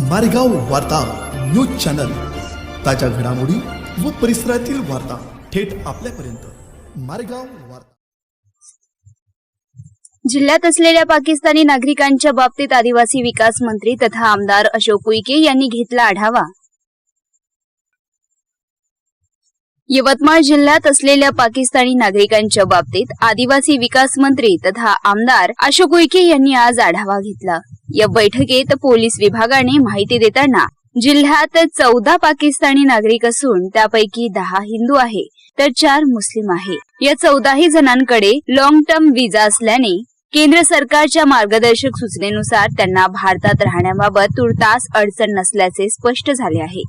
मारेगाव वार्ता news channel. ताज्या घडामोडी व परिसरातील वार्ता थेट आपल्यापर्यंत. मारेगाव वार्ता. जिल्ह्यात असलेल्या पाकिस्तानी नागरिकांच्या बाबतीत आदिवासी विकास मंत्री तथा आमदार अशोक उईके यांनी घेतला आढावा. यवतमाळ जिल्ह्यात असलेल्या पाकिस्तानी नागरिकांच्या बाबतीत आदिवासी विकास मंत्री तथा आमदार अशोक उईके यांनी आज आढावा घेतला. या बैठकीत पोलीस विभागाने माहिती देताना जिल्ह्यात चौदा पाकिस्तानी नागरिक असून त्यापैकी दहा हिंदू आहे तर चार मुस्लिम आहे. या चौदाही जणांकडे लॉंग टर्म विजा असल्याने केंद्र सरकारच्या मार्गदर्शक सूचनेनुसार त्यांना भारतात राहण्याबाबत तुर्तास अडचण नसल्याचे स्पष्ट झाले आहे.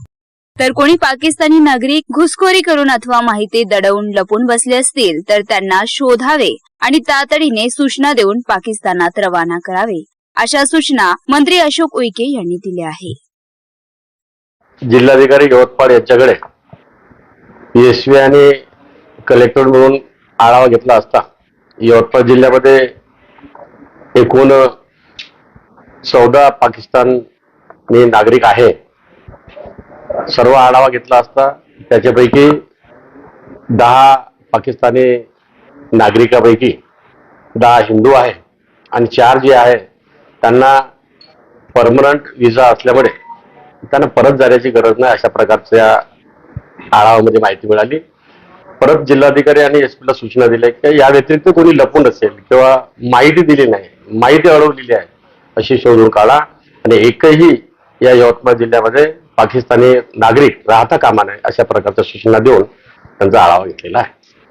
तर कोणी पाकिस्तानी नागरिक घुसखोरी करून अथवा माहिती दडवून लपून बसले असतील तर त्यांना शोधावे आणि तातडीने सूचना देऊन पाकिस्तानात रवाना करावे अशा सूचना मंत्री अशोक उईके यांनी दिल्या आहे जिल्हाधिकारी यवतमाळ यांच्याकडे पीएसवी आणि कलेक्टर म्हणून आढावा घेतला असता यवतमाळ जिल्ह्यामध्ये एकूण चौदा पाकिस्तानी नागरिक आहे सर्व आढावा घेतला असता त्याच्यापैकी दहा पाकिस्तानी नागरिकापैकी दहा हिंदू आहे आणि चार जे आहे त्यांना परमनंट विजा असल्यामुळे त्यांना परत जाण्याची गरज नाही अशा प्रकारच्या आढावामध्ये माहिती मिळाली. परत जिल्हाधिकारी आणि एस पीला सूचना दिल्या की या व्यतिरिक्त कोणी लपून असेल किंवा माहिती दिली नाही माहिती अडवलेली आहे अशी शोधून काढा. आणि एकही या यवतमाळ जिल्ह्यामध्ये पाकिस्तानी नागरिक राहता कामा नये अशा प्रकारच्या सूचना देऊन त्यांचा आढावा घेतलेला आहे.